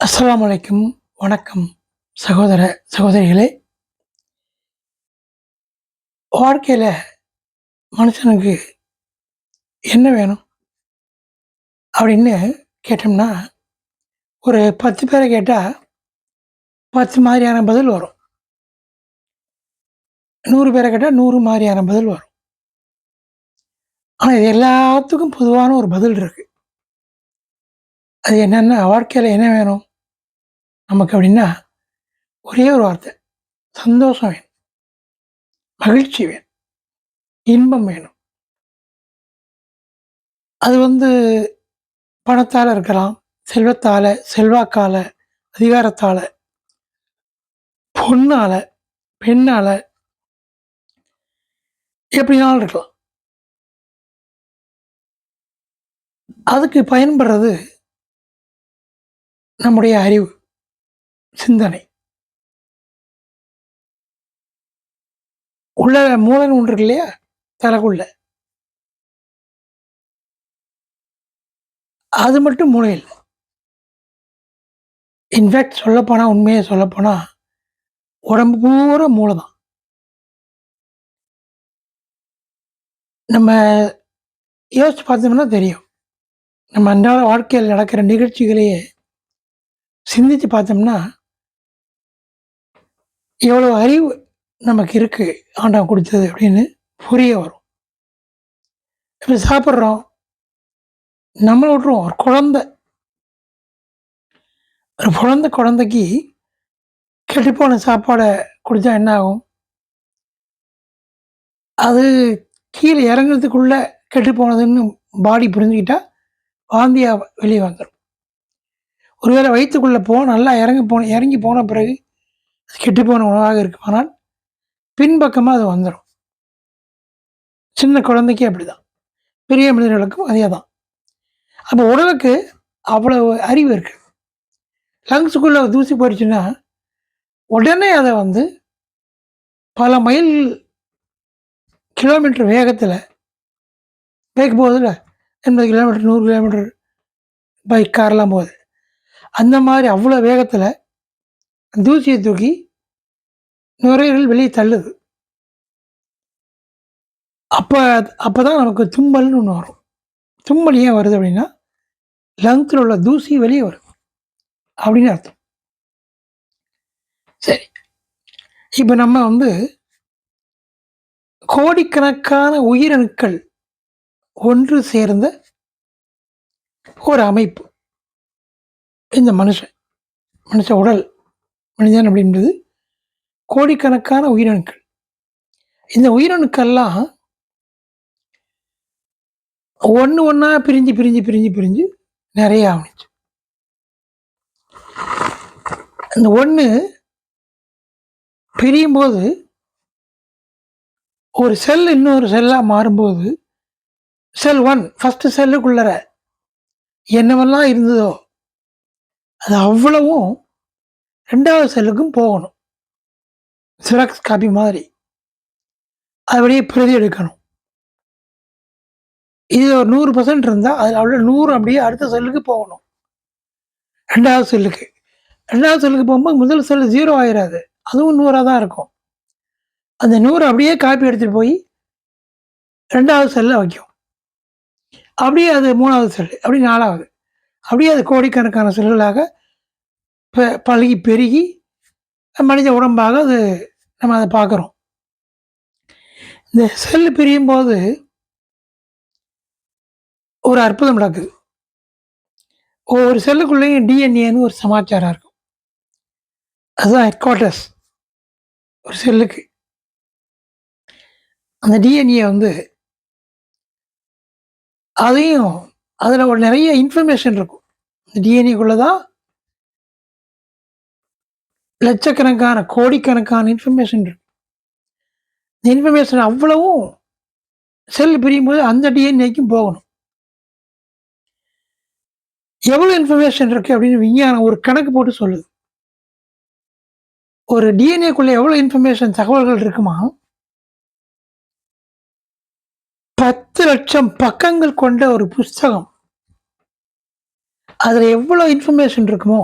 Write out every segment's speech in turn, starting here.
அஸ்லாம் அலைக்கும். வணக்கம் சகோதர சகோதரிகளே. வாழ்க்கையில் மனுஷனுக்கு என்ன வேணும் அப்படின்னு கேட்டோம்னா ஒரு பத்து பேரை கேட்டால் பத்து மாதிரியான பதில் வரும். நூறு பேரை கேட்டால் நூறு மாதிரியான பதில் வரும். ஆனால் இது எல்லாத்துக்கும் பொதுவான ஒரு பதில் இருக்குது அது என்னென்ன வாழ்க்கையில் என்ன வேணும்? நமக்கு அப்படின்னா ஒரே ஒரு வார்த்தை. சந்தோஷம் வேணும். மகிழ்ச்சி வேணும். இன்பம் வேணும். அது வந்து பணத்தால் இருக்கலாம் செல்வத்தால் செல்வாக்கால் அதிகாரத்தால் பொண்ணால் பெண்ணால் எப்படினாலும் இருக்கலாம். அதுக்கு பயன்படுறது நம்முடைய அறிவு சிந்தனை. உள்ள மூலன் ஒன்று இருக்கு இல்லையா? தலைக்குள்ள அது மட்டும் மூளை இல்லை. இன்ஃபேக்ட் சொல்லப்போனால் உண்மையை சொல்லப்போனால் உடம்பு பூரா மூளை தான் நம்ம யோசிச்சு பார்த்தோம்னா தெரியும். நம்ம அன்றாட வாழ்க்கையில் நடக்கிற நிகழ்ச்சிகளையே சிந்தித்து பார்த்தோம்னா எவ்வளோ அறிவு நமக்கு இருக்குது ஆண்டவன் கொடுத்தது அப்படின்னு புரிய வரும். இப்போ சாப்பிட்றோம் நம்மளை விட்ருவோம் ஒரு குழந்த. ஒரு குழந்த குழந்தைக்கு கெட்டுப்போன சாப்பாடை கொடுத்தா என்ன ஆகும் அது கீழே இறங்குறதுக்குள்ளே கெட்டு போனதுன்னு பாடி புரிஞ்சுக்கிட்டா வாந்தியாக வெளியே வந்துடும் ஒருவேளை வயிற்றுக்குள்ளே போ நல்லா இறங்கி போன இறங்கி போன பிறகு அது கெட்டு போன உணவாக இருக்குமானால் பின்பக்கமாக அது வந்துடும் சின்ன குழந்தைக்கு அப்படிதான். பெரிய மனிதர்களுக்கும் அதே தான் அப்போ உடலுக்கு அவ்வளவு அறிவு இருக்குது லங்ஸுக்குள்ளே தூசி போயிடுச்சுன்னா உடனே அதை வந்து பல மைல் கிலோமீட்டர் வேகத்தில் பைக் போகுதுல்ல? எண்பது கிலோமீட்டர் நூறு கிலோமீட்டர் பைக் கார்லாம் போகுது. அந்த மாதிரி அவ்வளோ வேகத்தில் தூசியை தூக்கி நுரையீரல் வெளியே தள்ளுது. அப்போ அப்போ தான் நமக்கு தும்மல்னு ஒன்று வரும். தும்மல் ஏன் வருது அப்படின்னா லங்ஸில் உள்ள தூசி வெளியே வரும். அப்படின்னு அர்த்தம். சரி. இப்போ நம்ம வந்து கோடிக்கணக்கான உயிரணுக்கள் ஒன்று சேர்ந்த ஒரு அமைப்பு. இந்த மனுஷன் மனுஷ உடல் மனிதன் அப்படின்றது கோடிக்கணக்கான உயிரணுக்கள். இந்த உயிரணுக்கள்லாம் ஒன்று ஒன்றா பிரிஞ்சு பிரிஞ்சு பிரிஞ்சு பிரிஞ்சு நிறைய ஆகணுச்சு அந்த ஒன்று பிரியும்போது ஒரு செல் இன்னொரு செல்லாக மாறும்போது செல் ஒன் ஃபஸ்ட்டு செல்லுக்குள்ளற என்னவெல்லாம் இருந்ததோ அது அவ்வளவும் ரெண்டாவது செல்லுக்கும் போகணும். சிராக்ஸ் காப்பி மாதிரி. அப்படியே பிரதி எடுக்கணும். இது ஒரு நூறு பர்சன்ட் இருந்தால் அதில் அவ்வளோ நூறு அப்படியே அடுத்த செல்லுக்கு போகணும். ரெண்டாவது செல்லுக்கு. ரெண்டாவது செல்லுக்கு போகும்போது முதல் செல்லு ஜீரோ ஆயிடாது அதுவும் நூறாக தான் இருக்கும். அந்த நூறு அப்படியே காப்பி எடுத்துகிட்டு போய் ரெண்டாவது செல்லில் வைக்கும். அப்படியே அது மூணாவது செல் அப்படி நாலாவது. அப்படியே அது கோடிக்கணக்கான செல்களாக பழகி பெருகி மனித உடம்பாக அது நம்ம அதை பார்க்குறோம். இந்த செல் பிரியும் போது ஒரு அற்புதம் நடக்குது. ஒவ்வொரு செல்லுக்குள்ளேயும் டிஎன்ஏன்னு ஒரு சமாச்சாரம் இருக்கும். அதுதான் ஹெட் குவார்ட்டர்ஸ் ஒரு செல்லுக்கு. அந்த டிஎன்ஏ வந்து அதையும் அதில் ஒரு நிறைய இன்ஃபர்மேஷன் இருக்கும். இந்த டிஎன்ஏக்குள்ளே தான் லட்சக்கணக்கான கோடிக்கணக்கான இன்ஃபர்மேஷன் இருக்கு. இந்த இன்ஃபர்மேஷன் அவ்வளவும் செல் பிரியும் போது அந்த டிஎன்ஏக்கும் போகணும். எவ்வளோ இன்ஃபர்மேஷன் இருக்குது அப்படின்னு விஞ்ஞானம் ஒரு கணக்கு போட்டு சொல்லுது. ஒரு டிஎன்ஏக்குள்ளே எவ்வளோ இன்ஃபர்மேஷன் தகவல்கள் இருக்குமா? பத்து லட்சம் பக்கங்கள் கொண்ட ஒரு புஸ்தகம். அதில் எவ்வளோ இன்ஃபர்மேஷன் இருக்குமோ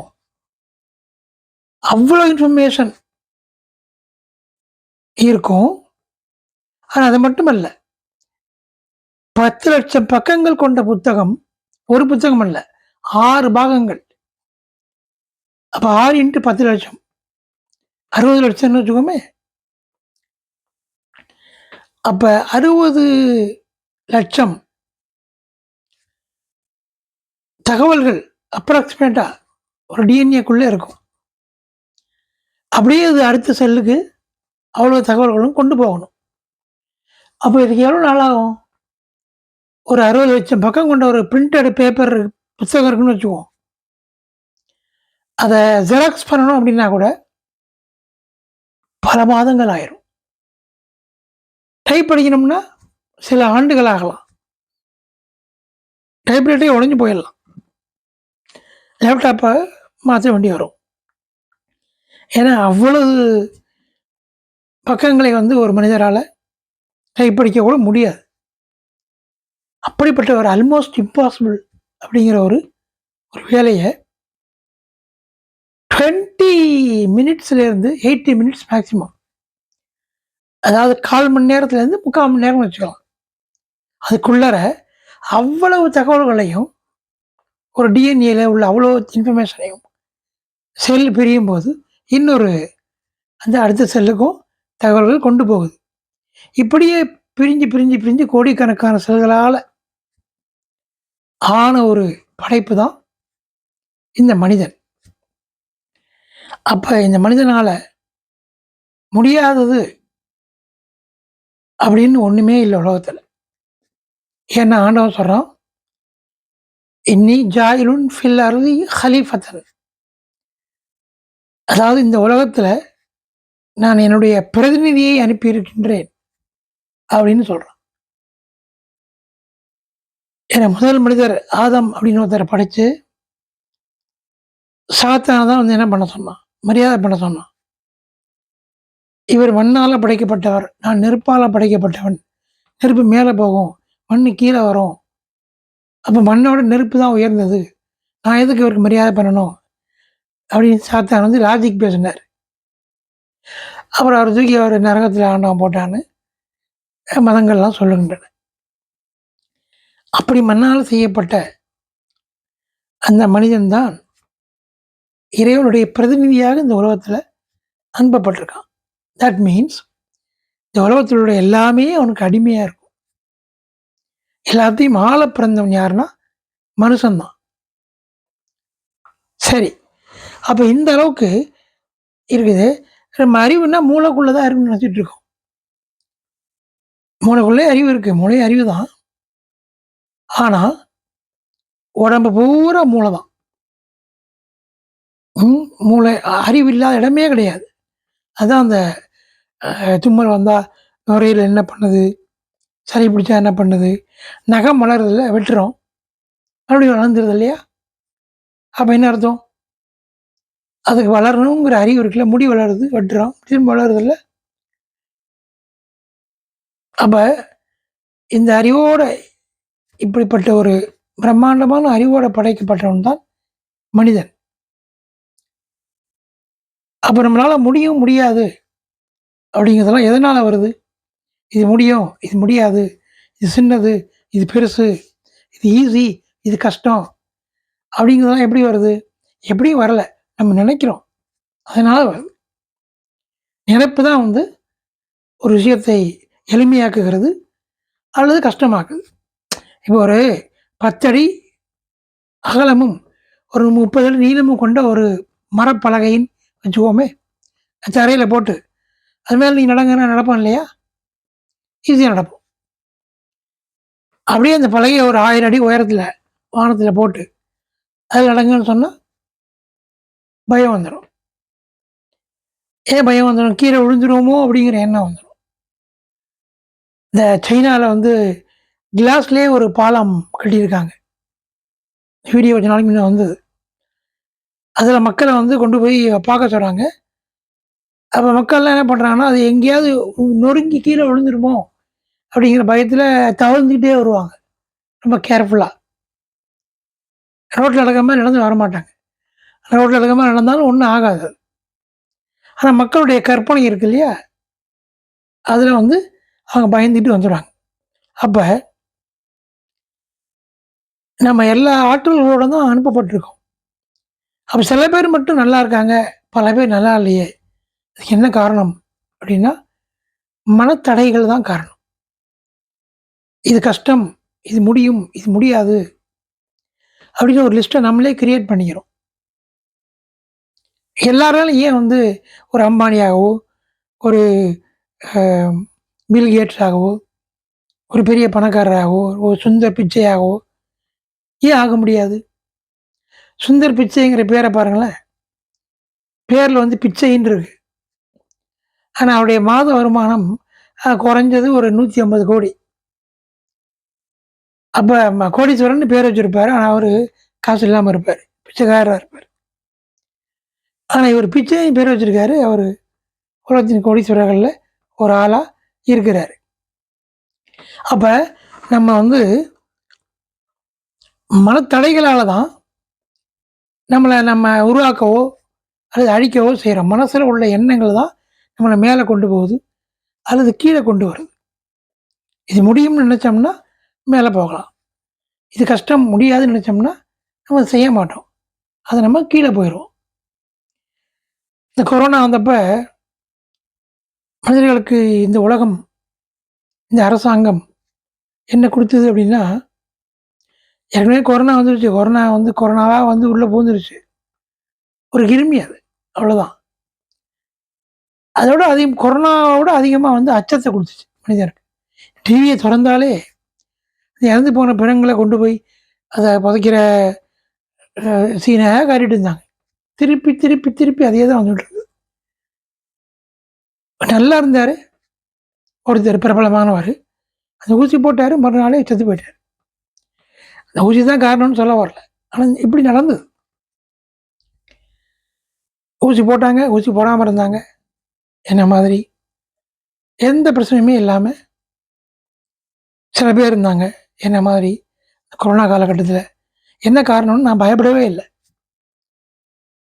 அவ்வளோ இன்ஃபர்மேஷன் இருக்கும். ஆனால் அது மட்டுமல்ல. பத்து லட்சம் பக்கங்கள் கொண்ட புத்தகம் ஒரு புத்தகம் அல்ல ஆறு பாகங்கள். அப்போ ஆறு இன்ட்டு பத்து லட்சம். அறுபது லட்சம்னு வச்சுக்கோமே. அப்போ அறுபது லட்சம். தகவல்கள் அப்ராக்சிமேட்டாக ஒரு டிஎன்ஏக்குள்ளே இருக்கும். அப்படியே அது அடுத்த செல்லுக்கு அவ்வளோ தகவல்களும் கொண்டு போகணும். அப்போ இதுக்கு எவ்வளோ நாள் ஆகும்? ஒரு அறுபது லட்சம் பக்கம் கொண்ட ஒரு பிரிண்டட் பேப்பர் புத்தகம் இருக்குன்னு வச்சுக்குவோம். அதை ஜெராக்ஸ் பண்ணணும் அப்படின்னா கூட பல மாதங்கள் ஆயிரும். டைப் படிக்கணும்னா சில ஆண்டுகள் ஆகலாம் டைப்ரைட்டே உடஞ்சி போயிடலாம். லேப்டாப்பை மாற்ற வேண்டி வரும். ஏன்னா அவ்வளவு பக்கங்களை வந்து ஒரு மனிதரால் கைப்பிடிக்க கூட முடியாது. அப்படிப்பட்ட ஒரு ஆல்மோஸ்ட் இம்பாசிபிள் அப்படிங்கிற ஒரு ஒரு வேலையை டுவெண்ட்டி மினிட்ஸ்லேருந்து எயிட்டி மினிட்ஸ் மேக்ஸிமம் அதாவது கால் மணி நேரத்துலேருந்து முக்கால் மணி நேரம் வச்சுக்கலாம். அதுக்குள்ளார அவ்வளவு தகவல்களையும் ஒரு டிஎன்ஏல உள்ள அவ்வளோ இன்ஃபர்மேஷனையும் செல் பிரியும் போது இன்னொரு அந்த அடுத்த செல்லுக்கும் தகவல்கள் கொண்டு போகுது. இப்படியே பிரிஞ்சு பிரிஞ்சு பிரிஞ்சு கோடிக்கணக்கான செல்களால் ஆன ஒரு படைப்பு தான் இந்த மனிதன். அப்போ இந்த மனிதனால் முடியாதது அப்படின்னு ஒன்றுமே இல்லை உலகத்தில். ஏன்னா ஆண்டவன் சொல்கிறான் இன்னி ஜாயிலுன் ஃபில் அருதி ஹலீஃபத்தன். அதாவது இந்த உலகத்தில் நான் என்னுடைய பிரதிநிதியை அனுப்பியிருக்கின்றேன் அப்படின்னு சொல்கிறான் என முதல் மனிதர் ஆதம் அப்படின்னு ஒருத்தரை படித்து சாத்தான தான் வந்து என்ன பண்ண சொன்னான்? மரியாதை பண்ண சொன்னான். இவர் மண்ணால் படைக்கப்பட்டவர் நான் நெருப்பால் படைக்கப்பட்டவன் நெருப்பு மேலே போகும் மண் கீழே வரும். அப்போ மண்ணோட நெருப்பு தான் உயர்ந்தது. நான் எதுக்கு இவருக்கு மரியாதை பண்ணணும்? அப்படின்னு சாத்தான் வந்து லாஜிக் பேசினார் அப்புறம் அவர் தூக்கி அவர் நரகத்தில் ஆண்டவன் போட்டான்னு மதங்கள்லாம் சொல்லுகின்றன. அப்படி மண்ணால் செய்யப்பட்ட அந்த மனிதன்தான் இறைவனுடைய பிரதிநிதியாக இந்த உலகத்தில் அனுப்பப்பட்டிருக்கான் தட் மீன்ஸ் இந்த உலகத்திலுடைய எல்லாமே அவனுக்கு அடிமையாக இருக்கும். எல்லாத்தையும் ஆள பிறந்தவன் யாருன்னா மனுஷன்தான். சரி அப்போ இந்த அளவுக்கு இருக்குது. நம்ம அறிவுனா மூளைக்குள்ளே தான் அறிவு நினச்சிட்டு இருக்கோம் மூளைக்குள்ளே அறிவு இருக்குது மூளை அறிவு தான் ஆனால் உடம்பு பூரா மூளை தான் மூளை அறிவு இல்லாத இடமே கிடையாது. அதுதான் அந்த தும்மல் வந்தால் நுரையில் என்ன பண்ணுது? சளி பிடிச்சா என்ன பண்ணுது? நகம் வளருதில்ல வெட்டுறோம். மறுபடியும் வளர்ந்துருது இல்லையா? அப்போ என்ன அர்த்தம்? அதுக்கு வளரணுங்கிற அறிவு இருக்குல்ல முடி வளருது வெட்டுறோம். திரும்ப வளருதில்ல அப்போ இந்த அறிவோட இப்படிப்பட்ட ஒரு பிரம்மாண்டமான அறிவோட படைக்கப்பட்டவன் தான் மனிதன். அப்போ நம்மளால் முடியும் முடியாது அப்படிங்கிறதெல்லாம் எதனால் வருது? இது முடியும் இது முடியாது இது சின்னது இது பெருசு இது ஈஸி இது கஷ்டம். அப்படிங்கிறதெல்லாம் எப்படி வருது? எப்படியும் வரல நம்ம நினைக்கிறோம். அதனால் வருது நினைப்பு தான் வந்து ஒரு விஷயத்தை எளிமையாக்குகிறது அல்லது கஷ்டமாக்குது. இப்போ ஒரு பத்தடி அகலமும் ஒரு முப்பது அடி நீளமும் கொண்ட ஒரு மரப்பலகையின் வச்சுக்கோமே தரையில் போட்டு அது மேலே நீ நடங்கன்னா நடப்பான் இல்லையா? ஈஸியாக நடப்போம் அப்படியே அந்த பலகையை ஒரு ஆயிரம் அடி உயரத்தில் வானத்தில் போட்டு அது நடங்கன்னு சொன்னால் பயம் வந்துடும் ஏன் பயம் வந்துடும் கீழே விழுந்துருவோமோ அப்படிங்கிற எண்ணம் வந்துடும் இந்த சைனாவில் வந்து கிளாஸ்லேயே ஒரு பாலம் கட்டியிருக்காங்க. வீடியோ கொஞ்ச நாளைக்கு முன்னே வந்தது. அதில் மக்களை வந்து கொண்டு போய் பார்க்க சொல்கிறாங்க அப்போ மக்கள்லாம் என்ன பண்ணுறாங்கன்னா அது எங்கேயாவது நொறுங்கி கீழே விழுந்துருமோ? அப்படிங்கிற பயத்தில் தவழ்ந்துக்கிட்டே வருவாங்க. ரொம்ப கேர்ஃபுல்லாக ரோட்டில் நடக்காம நடந்து வர மாட்டாங்க ரோட்டில் நடக்காம நடந்தாலும் ஒன்றும் ஆகாது. ஆனால் மக்களுடைய கற்பனை இருக்கு இல்லையா? அதில் வந்து அவங்க பயந்துட்டு வந்துடுவாங்க அப்போ நம்ம எல்லா ஆற்றல்களோட தான் அனுப்பப்பட்டிருக்கோம். அப்போ சில பேர் மட்டும் நல்லா இருக்காங்க பல பேர் நல்லா இல்லையே. இதுக்கு என்ன காரணம்? அப்படின்னா மனத்தடைகள் தான் காரணம். இது கஷ்டம் இது முடியும் இது முடியாது அப்படின்னு ஒரு லிஸ்ட்டை நம்மளே கிரியேட் பண்ணிக்கிறோம். எல்லாராலும் ஏன் வந்து ஒரு அம்பானியாகவோ ஒரு பில் கேட்ஸாகவோ ஒரு பெரிய பணக்காரராகவோ ஒரு சுந்தர் பிச்சையாகவோ ஏன் ஆக முடியாது? சுந்தர் பிச்சைங்கிற பேரை பாருங்களேன். பேரில் வந்து பிச்சைன்னு இருக்கு. ஆனால் அவருடைய மாத வருமானம் குறைஞ்சது ஒரு நூற்றி ஐம்பது கோடி. அப்போ கோடீஸ்வரன் பேர் வச்சிருப்பாரு. ஆனால் அவர் காசு இல்லாமல் இருப்பார். பிச்சைக்காரராக இருப்பார். ஆனால் இவர் பிச்சையும் பேர் வச்சிருக்காரு. அவர் உலகத்தின் கோடீஸ்வரர்களில் ஒரு ஆளாக இருக்கிறாரு. அப்போ நம்ம வந்து மனத்தடைகளால் தான் நம்மளை நம்ம உருவாக்கவோ அல்லது அழிக்கவோ செய்கிறோம் மனசில் உள்ள எண்ணங்கள் தான் நம்மளை மேலே கொண்டு போகுது. அல்லது கீழே கொண்டு வருது. இது முடியும்னு நினச்சோம்னா மேலே போகலாம். இது கஷ்டம் முடியாதுன்னு நினச்சோம்னா நம்ம செய்ய மாட்டோம். அது நம்ம கீழே போயிடுவோம் இந்த கொரோனா வந்தப்போ மனிதர்களுக்கு இந்த உலகம் இந்த அரசாங்கம் என்ன கொடுத்தது அப்படின்னா ஏற்கனவே கொரோனா வந்துருச்சு. கொரோனா வந்து கொரோனாவாக வந்து உள்ளே பூந்துருச்சு ஒரு கிருமி அது. அவ்வளோதான் அதோட அதிகம் கொரோனாவோட அதிகமாக வந்து அச்சத்தை கொடுத்துச்சு மனிதருக்கு. டிவியை திறந்தாலே இறந்து போன பிணங்களை கொண்டு போய் அதை புதைக்கிற சீனாக காட்டிட்டு இருந்தாங்க. திருப்பி திருப்பி திருப்பி அதே தான் வந்துட்டு நல்லா இருந்தார். ஒருத்தர் பிரபலமானவர். அந்த ஊசி போட்டார் மறுநாளே செத்து போயிட்டார். அந்த ஊசி தான் காரணம்னு சொல்ல வரல. ஆனால் இப்படி நடந்தது. ஊசி போட்டாங்க ஊசி போடாமல் இருந்தாங்க. என்ன மாதிரி? எந்த பிரச்சனையுமே இல்லாமல் சில பேர் இருந்தாங்க. என்ன மாதிரி கொரோனா காலகட்டத்தில் என்ன காரணம்னு நான் பயப்படவே இல்லை.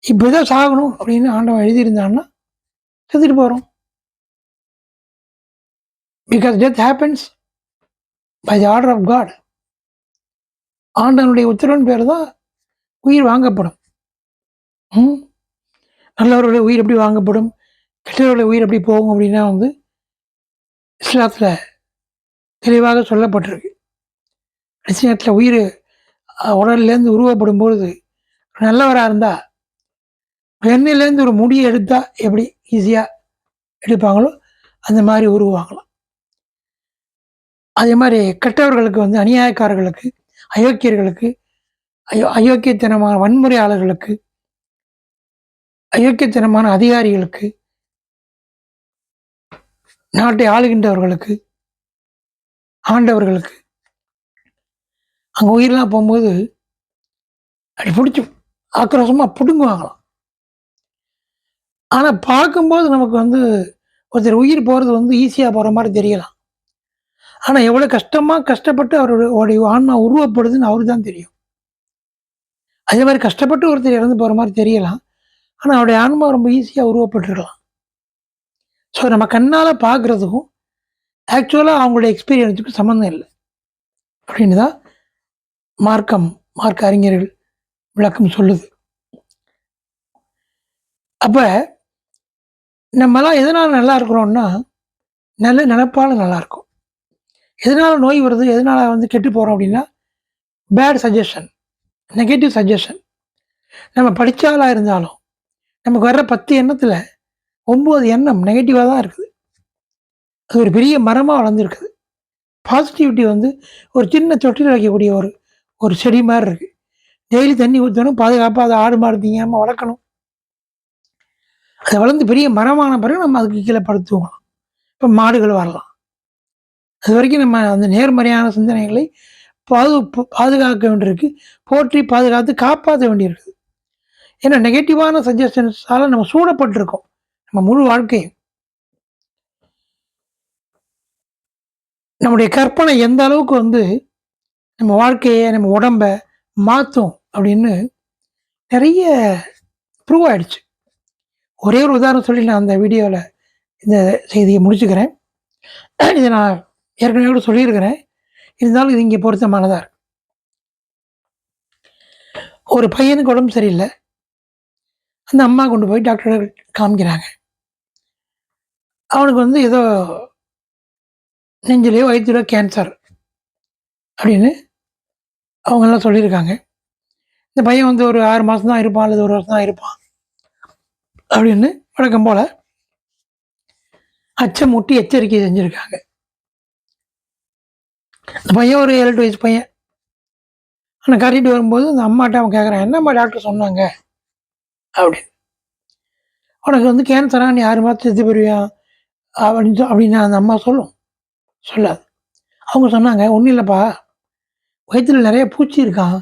இப்போ ஏதோ சாகணும் அப்படின்னு ஆண்டவன் எழுதியிருந்தான்னா செத்துட்டு போகிறோம் because death happens by the order of God ஆண்டவனுடைய உத்தரவின் பேர் தான் உயிர் வாங்கப்படும். ம்? நல்லவர்களுடைய உயிர் எப்படி வாங்கப்படும்? கெட்டவர்களுடைய உயிர் எப்படி போகும் அப்படின்னா வந்து இஸ்லாத்தில் தெளிவாக சொல்லப்பட்டிருக்கு. கடைசி நேரத்தில் உயிர் உடல்லேருந்து உருவப்படும் பொழுது நல்லவராக இருந்தால் வெண்ணிலேருந்து ஒரு முடியை எடுத்தால் எப்படி ஈஸியாக எடுப்பாங்களோ அந்த மாதிரி உருவாங்களாம் அதே மாதிரி கெட்டவர்களுக்கு வந்து அநியாயக்காரர்களுக்கு அயோக்கியர்களுக்கு அயோ அயோக்கியத்தனமான வன்முறையாளர்களுக்கு அயோக்கியத்தனமான அதிகாரிகளுக்கு நாட்டை ஆளுகின்றவர்களுக்கு ஆண்டவர்களுக்கு அங்கே உயிரெலாம் போகும்போது அப்படி பிடிச்சி ஆக்ரோஷமாக பிடுங்குவாங்களாம். ஆனால் பார்க்கும்போது நமக்கு வந்து ஒருத்தர் உயிர் போகிறது வந்து ஈஸியாக போகிற மாதிரி தெரியலாம். ஆனால் எவ்வளோ கஷ்டமாக கஷ்டப்பட்டு அவருடைய ஆன்மா உருவப்படுதுன்னு அவருக்கு தான் தெரியும். அதே மாதிரி கஷ்டப்பட்டு ஒருத்தர் இறந்து போகிற மாதிரி தெரியலாம். ஆனால் அவருடைய ஆன்மா ரொம்ப ஈஸியாக உருவப்பட்டுருக்கலாம். ஸோ நம்ம கண்ணால் பார்க்குறதுக்கும் ஆக்சுவலாக அவங்களுடைய எக்ஸ்பீரியன்ஸுக்கும் சம்மந்தம் இல்லை. அப்படின்னு தான் மார்க்கம் மார்க்க அறிஞர்கள் விளக்கம் சொல்லுது. அப்போ நம்மலாம் எதனால் நல்லா இருக்கிறோம்னா நல்ல நினப்பால் நல்லாயிருக்கும் எதனால் நோய் வருது எதனால் வந்து கெட்டு போகிறோம் அப்படின்னா பேட் சஜஷன் நெகட்டிவ் சஜஷன் நம்ம படித்தாலாக இருந்தாலும் நமக்கு வர்ற பத்து எண்ணத்தில் ஒம்பது எண்ணம் நெகட்டிவாக தான் இருக்குது. அது ஒரு பெரிய மரமாக வளர்ந்துருக்குது. பாசிட்டிவிட்டி வந்து ஒரு சின்ன தொட்டில் வைக்கக்கூடிய ஒரு ஒரு செடி மாதிரி இருக்குது டெய்லி தண்ணி ஊற்றணும் பாதுகாப்பாக அதை ஆடு மாடு தீங்காமல் வளர்க்கணும். அது வளர்ந்து பெரிய மரமான பிறகு நம்ம அதுக்கு கீழே படுத்துவோம் இப்போ மாடுகள் வரலாம். அது வரைக்கும் நம்ம அந்த நேர்மறையான சிந்தனைகளை பாது பாதுகாக்க வேண்டியிருக்கு. போற்றி பாதுகாத்து காப்பாற்ற வேண்டியிருக்குது ஏன்னா நெகட்டிவான சஜஷன்ஸால் நம்ம சூடப்பட்டிருக்கோம் நம்ம முழு வாழ்க்கையும். நம்முடைய கற்பனை எந்த அளவுக்கு வந்து நம்ம வாழ்க்கையை நம்ம உடம்ப மாற்றும் அப்படின்னு நிறைய ப்ரூவ் ஆயிடுச்சு. ஒரே ஒரு உதாரணம் சொல்லி நான் அந்த வீடியோவில் இந்த செய்தியை முடிச்சுக்கிறேன். இதை நான் ஏற்கனவே கூட சொல்லியிருக்கிறேன். இருந்தாலும் இது இங்கே பொருத்தமானதாக இருக்கு. ஒரு பையனுக்கு உடம்பு சரியில்லை. அந்த அம்மா கொண்டு போய் டாக்டர் காமிக்கிறாங்க. அவனுக்கு வந்து ஏதோ நெஞ்சிலேயோ வயிற்றுலையோ கேன்சர் அப்படின்னு அவங்கெல்லாம் சொல்லியிருக்காங்க. இந்த பையன் வந்து ஒரு ஆறு மாதம் தான் இருப்பான் அல்லது ஒரு வருஷம் தான் இருப்பான். அப்படின்னு வழக்கம் போல் அச்சமூட்டி எச்சரிக்கை செஞ்சுருக்காங்க. அந்த பையன் ஒரு ஏழு எட்டு வயசு பையன். ஆனால் கட்டிட்டு வரும்போது அந்த அம்மாட்ட அவன் கேட்குறான் என்னம்மா டாக்டர் சொன்னாங்க? அப்படின்னு. உனக்கு வந்து கேன்சரா நீ ஆறு மாதம் செத்து பெறுவியா அப்படின்னு சொ- அப்படின்னு அந்த அம்மா சொல்லும். சொல்லாது. அவங்க சொன்னாங்க ஒன்றும் இல்லைப்பா. வயிற்றுல நிறைய பூச்சி இருக்கான்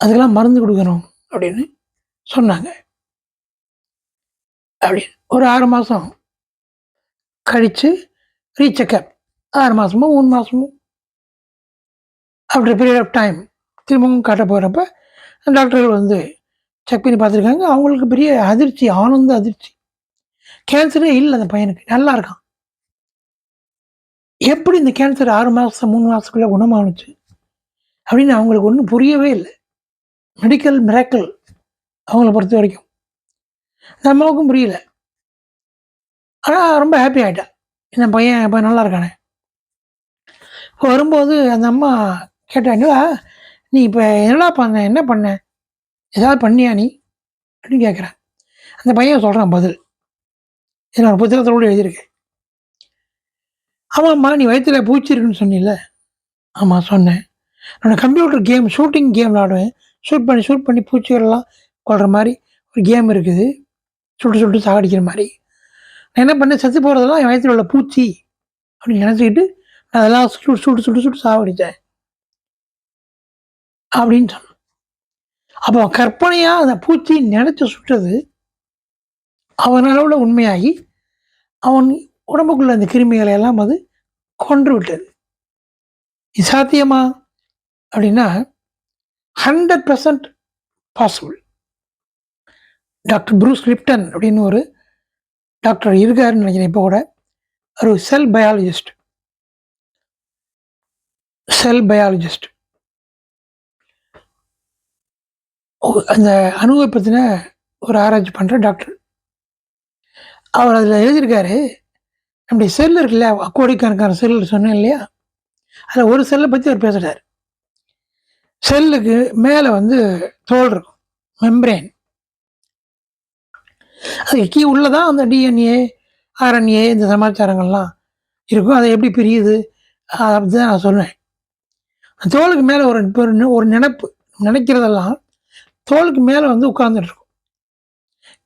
அதுக்கெல்லாம் மருந்து கொடுக்கணும் அப்படின்னு சொன்னாங்க. அப்படின்னு ஒரு ஆறு மாதம் கழித்து ரீசெக்கப். ஆறு மாதமோ மூணு மாதமோ ஆஃப்டர் பீரியட் ஆஃப் டைம் திரும்பவும் காட்ட போகிறப்ப டாக்டர்கள் வந்து செக் பண்ணி பார்த்துருக்காங்க. அவங்களுக்கு பெரிய அதிர்ச்சி ஆனந்த அதிர்ச்சி. கேன்சரே இல்லை அந்த பையனுக்கு. நல்லா இருக்கான். எப்படி இந்த கேன்சர் ஆறு மாதம் மூணு மாதத்துக்குள்ளே குணமானுச்சு? அப்படின்னு அவங்களுக்கு ஒன்றும் புரியவே இல்லை. மெடிக்கல் மிராக்கல் அவங்கள பொறுத்த வரைக்கும். நம்மளுக்கும் புரியல. ஆனால் ரொம்ப ஹாப்பி ஆகிட்டா இந்த பையன் இப்போ நல்லா இருக்கானே. இப்போ வரும்போது அந்த அம்மா கேட்டா என்னடா நீ இப்போ என்னடா பண்ண என்ன பண்ண? ஏதாவது பண்ணியா நீ? அப்படின்னு கேட்குறேன் அந்த பையன் சொல்கிறான் பதில். இது நான் புத்தகத்தோடு எழுதியிருக்கேன். ஆமாம்மா நீ வயிற்றுல பூச்சி இருக்குன்னு சொன்னில ஆமாம் சொன்னேன். நான் கம்ப்யூட்டர் கேம் ஷூட்டிங் கேம் விளாடுவேன் ஷூட் பண்ணி ஷூட் பண்ணி பூச்சிகள்லாம் கொள்கிற மாதிரி ஒரு கேம் இருக்குது. சுட்டு சுட்டு சாகடிக்கிற மாதிரி. நான் என்ன பண்ணேன்? செத்து போகிறதெல்லாம் என் வயித்துல உள்ள பூச்சி. அப்படின்னு நினச்சிக்கிட்டு நான் அதெல்லாம் சுட்டு சுட்டு சுட்டு சுட்டு சாகடித்தேன். அப்படின்னு சொன்னான். அப்போ கற்பனையாக அந்த பூச்சி நினச்சி சுட்டது. அவன் அளவில் உண்மையாகி அவன் உடம்புக்குள்ள அந்த கிருமிகளை எல்லாம் அது கொன்று விட்டது. இது சாத்தியமா? அப்படின்னா hundred percent possible doctor Bruce Lipton அப்படின்னு ஒரு டாக்டர் இருக்காருன்னு நினைக்கிறேன் இப்போ கூட. ஒரு செல் பயாலஜிஸ்ட். செல் பயாலஜிஸ்ட். அந்த அணுவை பற்றின ஒரு ஆராய்ச்சி பண்ணுற டாக்டர். அவர் அதில் எழுதியிருக்காரு நம்முடைய செல் இருக்குல்ல கோடிக்கணக்கான செல் சொன்னேன் இல்லையா? அதில் ஒரு செல்லை பற்றி அவர் பேசுகிறார் செல்லுக்கு மேலே வந்து தோல் இருக்கும் மெம்பரேன். அதுக்கு கீ உள்ளதான் அந்த டிஎன்ஏ ஆர்என்ஏ இந்த சமாச்சாரங்கள்லாம் இருக்கும். அதை எப்படி பிரியுது? அப்படி தான் நான் சொன்னேன் தோலுக்கு மேலே ஒரு ஒரு ஒரு நினைப்பு நினைக்கிறதெல்லாம் தோலுக்கு மேலே வந்து உட்கார்ந்துட்டு இருக்கும்.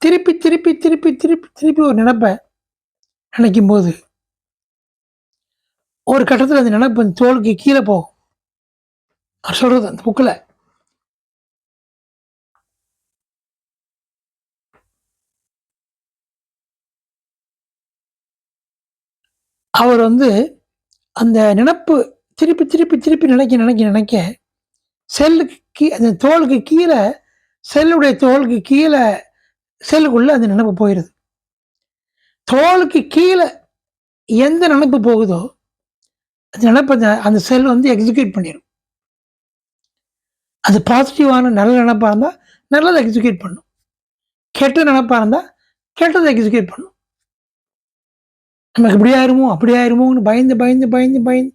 திருப்பி திருப்பி திருப்பி திருப்பி திருப்பி ஒரு நினைப்பை நினைக்கும் போது ஒரு கட்டத்தில் அந்த நினைப்பு அந்த தோலுக்கு கீழே போகும். அவர் சொல்றது அந்த புக்கில். அவர் வந்து அந்த நினப்பு திருப்பி திருப்பி திருப்பி நினைக்க நினைக்க நினைக்க செல்லுக்கு கீ அந்த தோலுக்கு கீழே செல்லுடைய தோலுக்கு கீழே செல்லுக்குள்ளே அந்த நினப்பு போயிடுது தோலுக்கு கீழே எந்த நினைப்பு போகுதோ அந்த நினப்பை அந்த- செல் வந்து எக்ஸிக்யூட் பண்ணிடும் அது பாசிட்டிவான நல்ல நினப்பாக இருந்தால் நல்லதை எக்ஸிக்யூட் பண்ணும். கெட்ட நினப்பாக இருந்தால் கெட்டதை எக்ஸிக்யூட் பண்ணும். நமக்கு இப்படி ஆயிருமோ அப்படி ஆயிருமோன்னு பயந்து பயந்து பயந்து பயந்து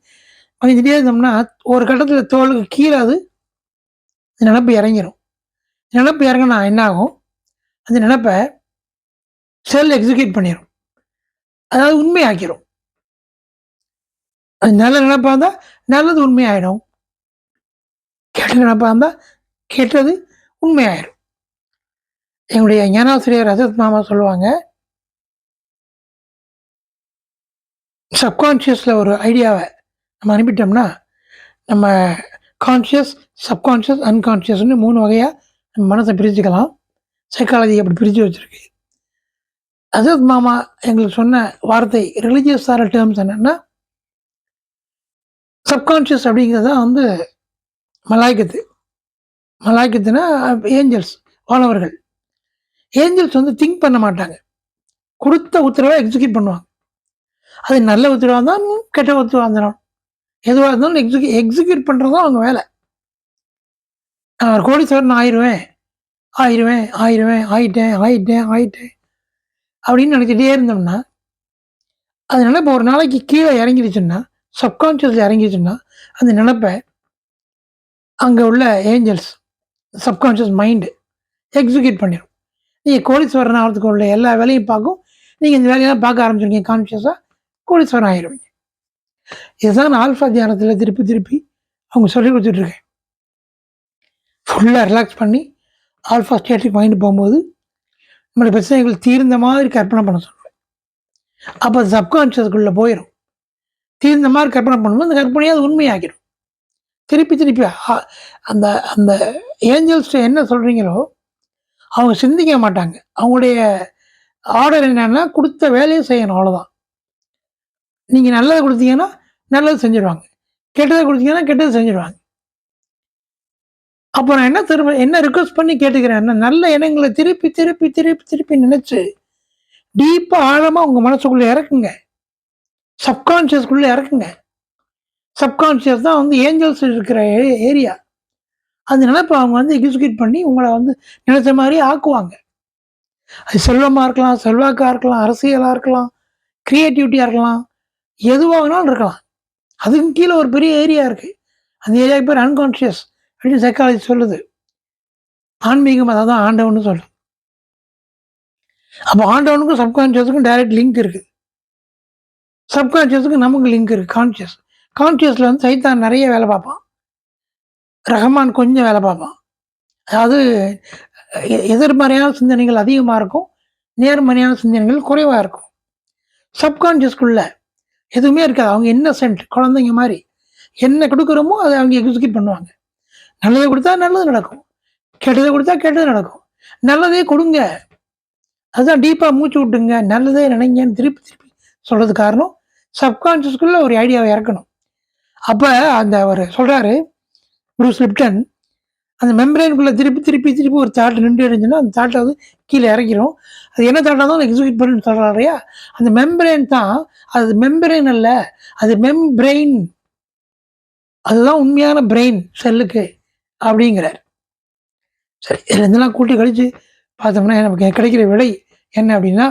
பயந்துட்டே இருந்தோம்னா ஒரு கட்டத்தில் தோலுக்கு கீழே அது அந்த நினப்பு இறங்கிடும் நினப்பு இறங்கினா என்ன ஆகும் அந்த நினப்பை செல் எக்ஸிக்யூட் பண்ணிடும் அதாவது உண்மையாக்கிறோம் அது நல்ல நினப்பாக இருந்தால் நல்லது உண்மையாயிடும். கெட்ட நினப்பாக இருந்தால் கெட்டது உண்மையாயிடும் எங்களுடைய ஞானாசிரியர் ரசத் மாமா சொல்லுவாங்க சப்கான்ஷியஸில் ஒரு ஐடியாவை நம்ம அனுப்பிட்டோம்னா நம்ம கான்ஷியஸ் சப்கான்ஷியஸ் அன்கான்ஷியஸ்னு மூணு வகையாக நம்ம மனசை பிரிச்சுக்கலாம். சைக்காலஜி அப்படி பிரித்து வச்சுருக்கு. அசத் மாமா எங்களுக்கு சொன்ன வார்த்தை ரிலீஜியஸான டேர்ம்ஸ் என்னென்னா சப்கான்ஷியஸ் அப்படிங்கிறது தான் வந்து மலாய்க்கத்து மலாய்க்கத்துனா ஏஞ்சல்ஸ் வானவர்கள். ஏஞ்சல்ஸ் வந்து திங்க் பண்ண மாட்டாங்க. கொடுத்த உத்தரவை எக்ஸிக்யூட் பண்ணுவாங்க. அது நல்ல உத்தரவாக இருந்தாலும் கெட்ட உத்தரவாக இருந்தாலும். எதுவாக இருந்தாலும் எக்ஸிக்யூ எக்ஸிக்யூட் பண்ணுறது தான் அவங்க வேலை. நான் ஒரு கோடீஸ்வரன் ஆயிடுவேன் ஆயிடுவேன் ஆயிடுவேன் ஆயிட்டேன் ஆயிட்டேன் ஆயிட்டேன். அப்படின்னு நினச்சிட்டே இருந்தோம்னா அது நினைப்பு ஒரு நாளைக்கு கீழே இறங்கிடுச்சுன்னா சப்கான்ஷியஸில் இறங்கிடுச்சுன்னா அந்த நினைப்பை அங்கே உள்ள ஏஞ்சல்ஸ் சப்கான்ஷியஸ் மைண்டு எக்ஸிக்யூட் பண்ணிடும் நீங்கள் கோடீஸ்வரன் ஆகிறதுக்கு உள்ள எல்லா வேலையும் பார்க்கும். நீங்கள் இந்த வேலையெல்லாம் பார்க்க ஆரம்பிச்சிருக்கீங்க கான்ஷியஸாக கோடீஸ்வரன் ஆகிடுவீங்க இதுதான் நான் ஆல்ஃபா தியானத்தில் திருப்பி திருப்பி அவங்க சொல்லி கொடுத்துட்ருக்கேன் ஃபுல்லாக ரிலாக்ஸ் பண்ணி ஆல்ஃபா ஸ்டேட்டுக்கு மைண்டு போகும்போது நம்மளுடைய பிரச்சனைகள் தீர்ந்த மாதிரி கற்பனை பண்ண சொல்லுவேன். அப்போ அது போயிடும் தீர்ந்த மாதிரி கற்பனை பண்ணும்போது அந்த கற்பனையாக அது உண்மையாகிடும் திருப்பி திருப்பி அந்த அந்த ஏஞ்சல்ஸ் என்ன சொல்கிறீங்களோ அவங்க சிந்திக்க மாட்டாங்க. அவங்களுடைய ஆர்டர் என்னென்னா கொடுத்த வேலையை செய்யணும் அவ்வளோதான் நீங்கள் நல்லதை கொடுத்தீங்கன்னா நல்லது செஞ்சுருவாங்க. கெட்டதை கொடுத்தீங்கன்னா கெட்டது செஞ்சுருவாங்க. அப்போ நான் என்ன திரும்ப என்ன ரிக்வஸ்ட் பண்ணி கேட்டுக்கிறேன்? நல்ல எண்ணங்களை திருப்பி திருப்பி திருப்பி திருப்பி நினைச்சு டீப்பாக ஆழமாக உங்கள் மனசுக்குள்ளே இறக்குங்க. சப்கான்ஷியஸ்குள்ளே இறக்குங்க. சப்கான்ஷியஸ் தான் வந்து ஏஞ்சல்ஸ் இருக்கிற ஏரியா அந்த நினைப்பை அவங்க வந்து எக்ஸிக்யூட் பண்ணி உங்களை வந்து நினைச்ச மாதிரி ஆக்குவாங்க. அது செல்வமாக இருக்கலாம் செல்வாக்காக இருக்கலாம் அரசியலாக இருக்கலாம் க்ரியேட்டிவிட்டியாக இருக்கலாம் எதுவாக வேணாலும் இருக்கலாம். அதுக்கும் கீழே ஒரு பெரிய ஏரியா இருக்குது அந்த ஏரியாவுக்கு பேர் அன்கான்ஷியஸ் அப்படின்னு சைக்காலஜி சொல்லுது. ஆன்மீகம் அதை தான் ஆண்டவன் சொல்லுது. அப்போ ஆண்டவனுக்கும் சப்கான்ஷியஸுக்கும் டைரக்ட் லிங்க் இருக்குது சப்கான்ஷியஸுக்கு நமக்கு லிங்க் இருக்குது கான்ஷியஸ் கான்ஷியஸில் வந்து சைத்தான் நிறைய வேலை பார்ப்பான். ரஹமான் கொஞ்சம் வேலை பார்ப்பான். அதாவது எதிர்மறையான சிந்தனைகள் அதிகமாக இருக்கும் நேர்மறையான சிந்தனைகள் குறைவாக இருக்கும். சப்கான்ஷியஸ்குள்ள எதுவுமே இருக்காது. அவங்க இன்னசென்ட் குழந்தைங்க மாதிரி என்ன கொடுக்குறோமோ அதை அவங்க எக்ஸிக்யூட் பண்ணுவாங்க. நல்லதை கொடுத்தா நல்லது நடக்கும். கெட்டதை கொடுத்தா கெட்டது நடக்கும். நல்லதே கொடுங்க. அதுதான் டீப்பாக மூச்சு விட்டுங்க. நல்லதே நினைங்கன்னு திருப்பி திருப்பி சொல்கிறது காரணம் சப்கான்ஷியஸ்குள்ளே ஒரு ஐடியாவை இறக்கணும். அப்போ அந்த அவர் சொல்கிறாரு ப்ரூஸ் லிப்டன் அந்த மெம்பரேனுக்குள்ளே திருப்பி திருப்பி திருப்பி ஒரு தாட் நின்று இருந்துச்சுன்னா அந்த தாட்டை வந்து கீழே இறக்கிறோம் அது என்ன தாட்டாக தான் எக்ஸிக்யூட் பண்ணுன்னு சொல்கிறாரையா அந்த மெம்பரேன் தான் அது மெம்பரேன் அல்ல அது மெம்பிரெயின் அதுதான் உண்மையான பிரெயின் செல்லுக்கு அப்படிங்கிறார். சரி இதில் இருந்தெல்லாம் கூட்டி கழித்து பார்த்தோம்னா நமக்கு கிடைக்கிற விலை என்ன அப்படின்னா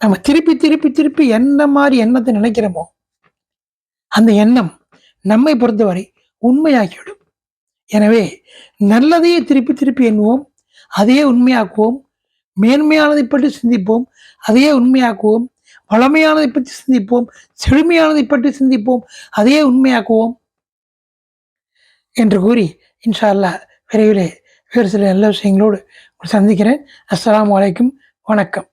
நம்ம திருப்பி திருப்பி திருப்பி என்ன மாதிரி எண்ணத்தை நினைக்கிறோமோ அந்த எண்ணம் நம்மை பொறுத்தவரை உண்மையாக்கிவிடும் எனவே நல்லதையே திருப்பி திருப்பி எண்ணுவோம் அதையே உண்மையாக்குவோம் மேன்மையானதை பற்றி சிந்திப்போம் அதையே உண்மையாக்குவோம் வளமையானதை பற்றி சிந்திப்போம் செழுமையானதை பற்றி சிந்திப்போம் அதையே உண்மையாக்குவோம் என்று கூறி இன்ஷா அல்லாஹ் விரைவிலே வேறு சில நல்ல விஷயங்களோடு சந்திக்கிறேன். அஸ்லாம் அலைக்கும். வணக்கம்.